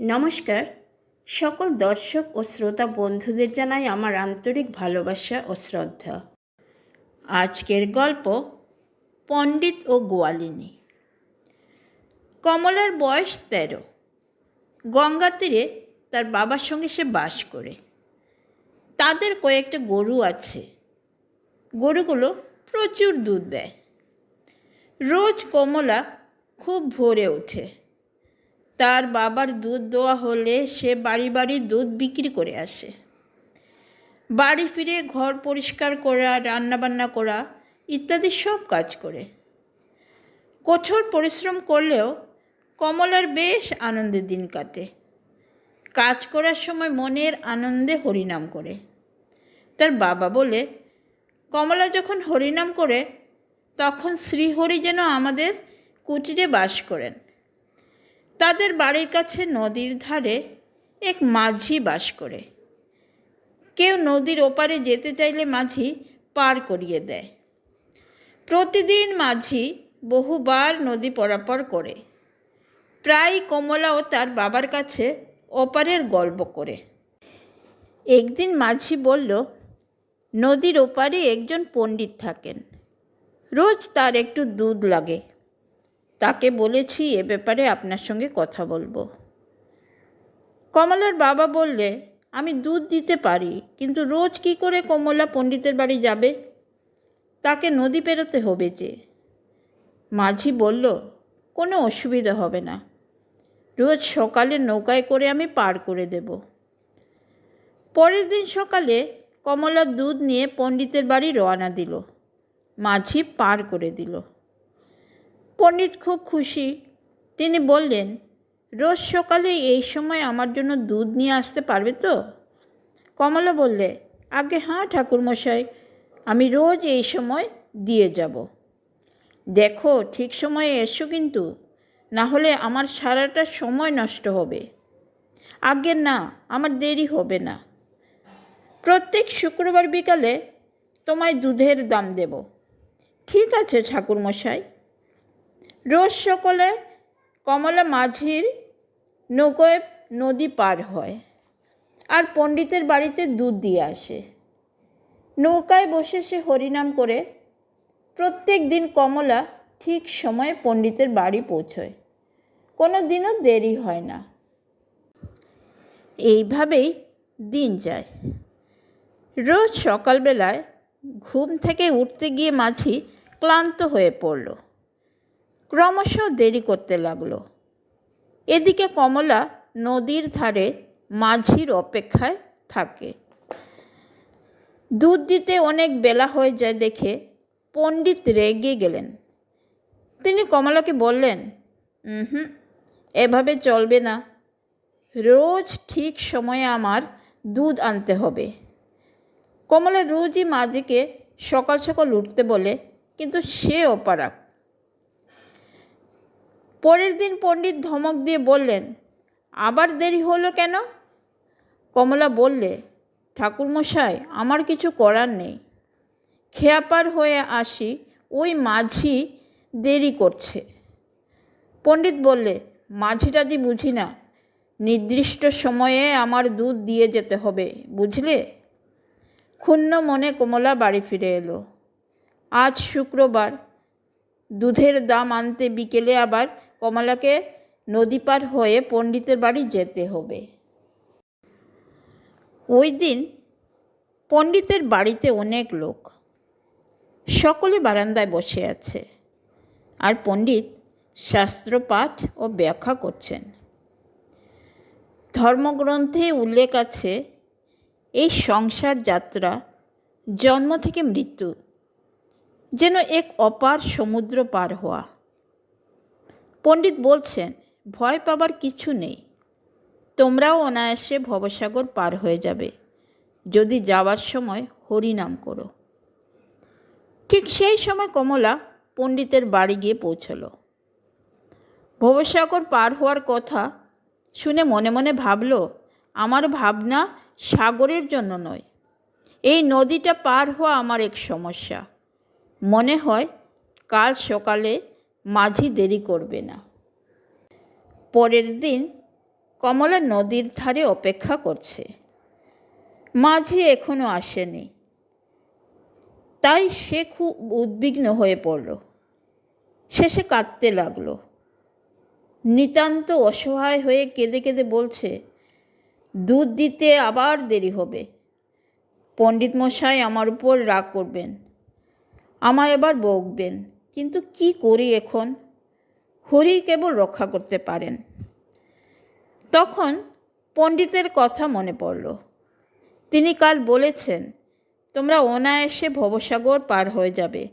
নমস্কার। সকল দর্শক ও শ্রোতা বন্ধুদের জানাই আমার আন্তরিক ভালোবাসা ও শ্রদ্ধা। আজকের গল্প পণ্ডিত ও গোয়ালিনী। কমলার বয়স তেরো। গঙ্গা তীরে তার বাবার সঙ্গে সে বাস করে। তাদের কয়েকটা গরু আছে। গরুগুলো প্রচুর দুধ দেয়। রোজ কমলা খুব ভোরে ওঠে। তার বাবার দুধ দেওয়া হলে সে বাড়ি বাড়ি দুধ বিক্রি করে আসে। বাড়ি ফিরে ঘর পরিষ্কার করা, রান্নাবান্না করা ইত্যাদি সব কাজ করে। কঠোর পরিশ্রম করলেও কমলার বেশ আনন্দের দিন কাটে। কাজ করার সময় মনের আনন্দে হরিনাম করে। তার বাবা বলে, কমলা যখন হরিনাম করে, তখন শ্রীহরি যেন আমাদের কুটিরে বাস করেন। তাদের বাড়ির কাছে নদীর ধারে এক মাঝি বাস করে। কেউ নদীর ওপারে যেতে চাইলে মাঝি পার করিয়ে দেয়। প্রতিদিন মাঝি বহুবার নদী পরাপর করে। প্রায় কমলাও তার বাবার কাছে ওপারের গল্প করে। একদিন মাঝি বলল, নদীর ওপারে একজন পণ্ডিত থাকেন। রোজ তার একটু দুধ লাগে। তাকে বলেছি এ ব্যাপারে আপনার সঙ্গে কথা বলব। কমলার বাবা বললে, আমি দুধ দিতে পারি, কিন্তু রোজ কি করে কমলা পণ্ডিতের বাড়ি যাবে? তাকে নদী পেরোতে হবে যে। মাঝি বলল, কোনো অসুবিধা হবে না। রোজ সকালে নৌকায় করে আমি পার করে দেব। পরের দিন সকালে কমলা দুধ নিয়ে পণ্ডিতের বাড়ি রওনা দিল। মাঝি পার করে দিল। পণ্ডিত খুব খুশি। তিনি বললেন, রোজ সকালে এই সময় আমার জন্য দুধ নিয়ে আসতে পারবে তো? কমলা বললে আগে হ্যাঁ ঠাকুরমশাই, আমি রোজ এই সময় দিয়ে যাব। দেখো, ঠিক সময়ে এসো কিন্তু না হলে আমার সারাটা সময় নষ্ট হবে। আগে না, আমার দেরি হবে না। প্রত্যেক শুক্রবার বিকালে তোমায় দুধের দাম দেব। ঠিক আছে ঠাকুরমশাই। রোজ সকালে কমলা মাঝির নৌকোয় নদী পার হয় আর পণ্ডিতের বাড়িতে দুধ দিয়ে আসে। নৌকায় বসে সে হরিনাম করে। প্রত্যেক দিন কমলা ঠিক সময়ে পণ্ডিতের বাড়ি পৌঁছয়। কোনো দিনও দেরি হয় না। এইভাবেই দিন যায়। রোজ সকালবেলায় ঘুম থেকে উঠতে গিয়ে মাঝি ক্লান্ত হয়ে পড়ল। ক্রমশ দেরি করতে লাগল। এদিকে কমলা নদীর ধারে মাঝির অপেক্ষায় থাকে। দুধ দিতে অনেক বেলা হয়ে যায় দেখে পণ্ডিত রেগে গেলেন। তিনি কমলাকে বললেন হুম এভাবে চলবে না। রোজ ঠিক সময়ে আমার দুধ আনতে হবে। কমলা রোজই মাঝিকে সকাল সকাল উঠতে বলে, কিন্তু সে অপারাক পরের দিন পণ্ডিত ধমক দিয়ে বললেন, আবার দেরি হলো কেন? কমলা বললে, ঠাকুরমশাই, আমার কিছু করার নেই। খেয়াপার হয়ে আসি, ওই মাঝি দেরি করছে। পণ্ডিত বললে মাঝি টাঝি বুঝি না, নির্দিষ্ট সময়ে আমার দুধ দিয়ে যেতে হবে, বুঝলে? ক্ষুণ্ণ মনে কমলা বাড়ি ফিরে এলো। আজ শুক্রবার, দুধের দাম আনতে বিকেলে আবার কমলাকে নদী পার হয়ে পণ্ডিতের বাড়ি যেতে হবে। ওই দিন পণ্ডিতের বাড়িতে অনেক লোক। সকলে বারান্দায় বসে আছে। আর পণ্ডিত শাস্ত্রপাঠ ও ব্যাখ্যা করছেন। ধর্মগ্রন্থে উল্লেখ আছে, এই সংসার যাত্রা জন্ম থেকে মৃত্যু, যেন এক অপার সমুদ্র পার হওয়া। পণ্ডিত বলছেন, ভয় পাবার কিছু নেই। তোমরাও অনায়াসে ভবসাগর পার হয়ে যাবে। যদি যাওয়ার সময় হরিনাম করো। ঠিক সেই সময় কমলা পণ্ডিতের বাড়ি গিয়ে পৌঁছল। ভবসাগর পার হওয়ার কথা শুনে মনে মনে ভাবল, আমার ভাবনা সাগরের জন্য নয়। এই নদীটা পার হওয়া আমার এক সমস্যা। মনে হয় কাল সকালে মাঝি দেরি করবে না। পরের দিন কমলা নদীর ধারে অপেক্ষা করছে। মাঝি এখনও আসেনি। তাই সে খুব উদ্বিগ্ন হয়ে পড়ল। শেষে কাঁদতে লাগল। নিতান্ত অসহায় হয়ে কেঁদে কেঁদে বলছে, দুধ দিতে আবার দেরি হবে। পণ্ডিত মশাই আমার উপর রাগ করবেন। আমায় এবার বকবেন। কিন্তু কি করি এখন? হরি কেবল রক্ষা করতে পারেন। তখন পণ্ডিতের কথা মনে পড়ল। তিনি কাল বলেছেন, তোমরা অনায়াসে ভবসাগর পার হয়ে যাবে,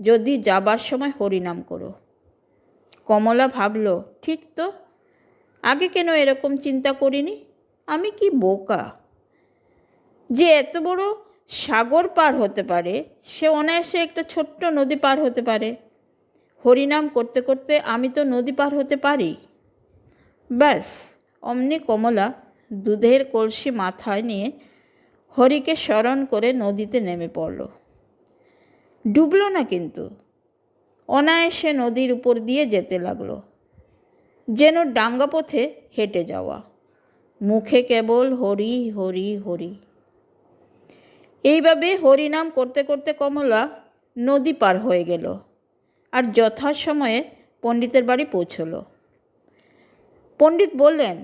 যদি যাবার সময় হরিনাম করো। কমলা ভাবল, ঠিক তো, আগে কেন এরকম চিন্তা করিনি? আমি কি বোকা? যে এত বড় সাগর পার হতে পারে, সে অনায়াসে একটা ছোট্ট নদী পার হতে পারে। হরিনাম করতে করতে আমি তো নদী পার হতে পারি। ব্যাস, অমনি কমলা দুধের কলসি মাথায় নিয়ে হরিকে স্মরণ করে নদীতে নেমে পড়ল। ডুবল না কিন্তু। অনায়াসে নদীর উপর দিয়ে যেতে লাগল। যেন ডাঙ্গা পথে হেঁটে যাওয়া। মুখে কেবল হরি হরি হরি। এইভাবে হরিনাম করতে করতে কমলা নদী পার হয়ে গেল আর যথাসময়ে পণ্ডিতের বাড়ি পৌঁছল। পণ্ডিত বললেন,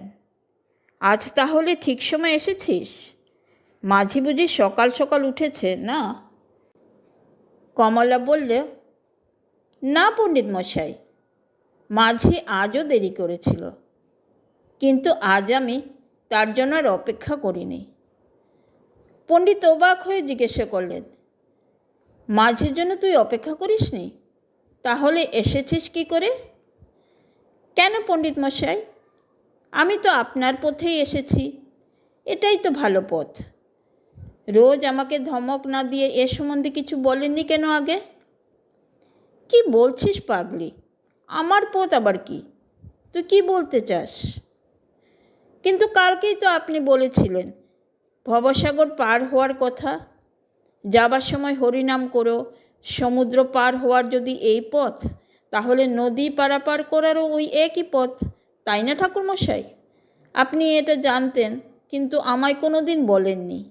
আজ তাহলে ঠিক সময় এসেছিস? মাঝি বুঝি সকাল সকাল উঠেছে, না? কমলা বললে, না পণ্ডিত মশাই, মাঝি আজও দেরি করেছিল, কিন্তু আজ আমি তার জন্য আর অপেক্ষা করিনি। পণ্ডিত অবাক হয়ে জিজ্ঞাসা করলেন, মাঝের জন্য তুই অপেক্ষা করিসনি? তাহলে এসেছিস কি করে? কেন পণ্ডিত মশাই? আমি তো আপনার পথেই এসেছি। এটাই তো ভালো পথ। রোজ আমাকে ধমক না দিয়ে এ সম্বন্ধে কিছু বলেননি কেন আগে? কি বলছিস পাগলি? আমার পথ আবার কি? তুই কি বলতে চাস? কিন্তু কালকেই তো আপনি বলেছিলেন ভবসাগর পার হওয়ার কথা? যাবার সময় হরিনাম করো, সমুদ্র পার হওয়ার যদি এই পথ, তাহলে নদী পারাপার করারও ওই একই পথ, তাই না ঠাকুরমশাই? আপনি এটা জানতেন, কিন্তু আমায় কোনো দিন বলেননি।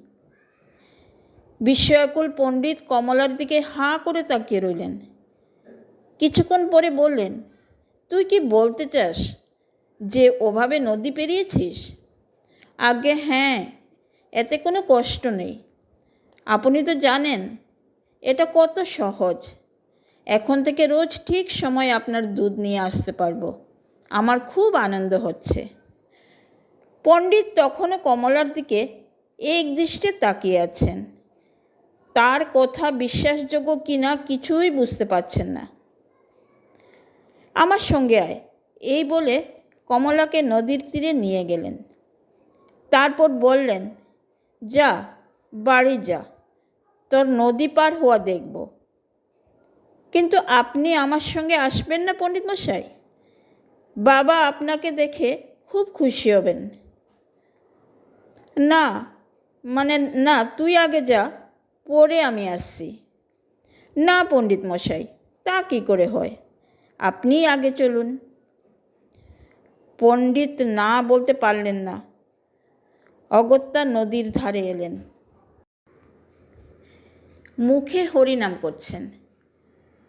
বিস্ময়াকুল পণ্ডিত কমলার দিকে হাঁ করে তাকিয়ে রইলেন। কিছুক্ষণ পরে বললেন, তুই কি বলতে চাস যে ওভাবে নদী পেরিয়েছিস? আগে হ্যাঁ এতে কোনো কষ্ট নেই। আপনি তো জানেন, এটা কত সহজ। এখন থেকে রোজ ঠিক সময় আপনার দুধ নিয়ে আসতে পারব। আমার খুব আনন্দ হচ্ছে। পণ্ডিত তখনও কমলার দিকে এক দৃষ্টে তাকিয়ে আছেন। তার কথা বিশ্বাসযোগ্য কিনা কিছুই বুঝতে পারছেন না। আমার সঙ্গে আয়। এই বলে কমলাকে নদীর তীরে নিয়ে গেলেন। তারপর বললেন যা, বাড়ি যা। তোর নদী পার হওয়া দেখব। কিন্তু আপনি আমার সঙ্গে আসবেন না পণ্ডিত মশাই? বাবা আপনাকে দেখে খুব খুশি হবেন। না মানে না, তুই আগে যা, পরে আমি আসছি। না পণ্ডিত মশাই, তা কী করে হয়? আপনি আগে চলুন। পণ্ডিত না বলতে পারলেন না। অগত্যা নদীর ধারে এলেন। মুখে হরিনাম করছেন।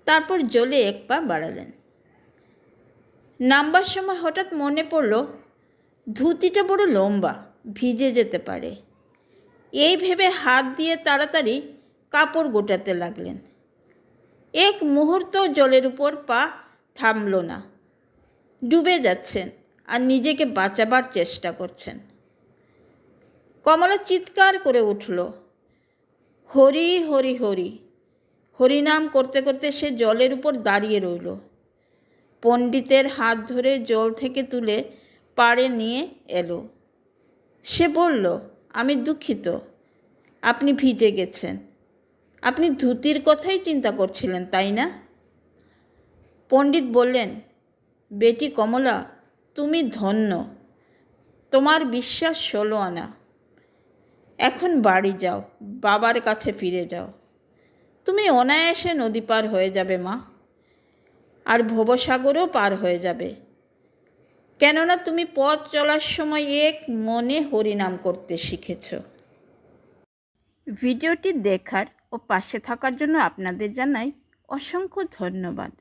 তারপর জলে এক পা বাড়ালেন। নামবার সময় হঠাৎ মনে পড়ল, ধুতিটা বড় লম্বা, ভিজে যেতে পারে। এই ভেবে হাত দিয়ে তাড়াতাড়ি কাপড় গোটাতে লাগলেন। এক মুহূর্ত জলের উপর পা থামল না। ডুবে যাচ্ছেন আর নিজেকে বাঁচাবার চেষ্টা করছেন। কমলা চিৎকার করে উঠল, হরি হরি হরি। হরিনাম করতে করতে সে জলের উপর দাঁড়িয়ে রইল। পণ্ডিতের হাত ধরে জল থেকে তুলে পাড়ে নিয়ে এলো। সে বলল, আমি দুঃখিত, আপনি ভিজে গেছেন। আপনি ধুতির কথাই চিন্তা করছিলেন, তাই না? পণ্ডিত বললেন, বেটি কমলা, তুমি ধন্য। তোমার বিশ্বাস ষোলো আনা। এখন বাড়ি যাও, বাবার কাছে ফিরে যাও। তুমি অনায়াসে নদী পার হয়ে যাবে, মা। আর ভবসাগরও পার হয়ে যাবে। কেননা তুমি পথ চলার সময় এক মনে হরিনাম করতে শিখেছ। ভিডিওটি দেখার ও পাশে থাকার জন্য আপনাদের জানাই অসংখ্য ধন্যবাদ।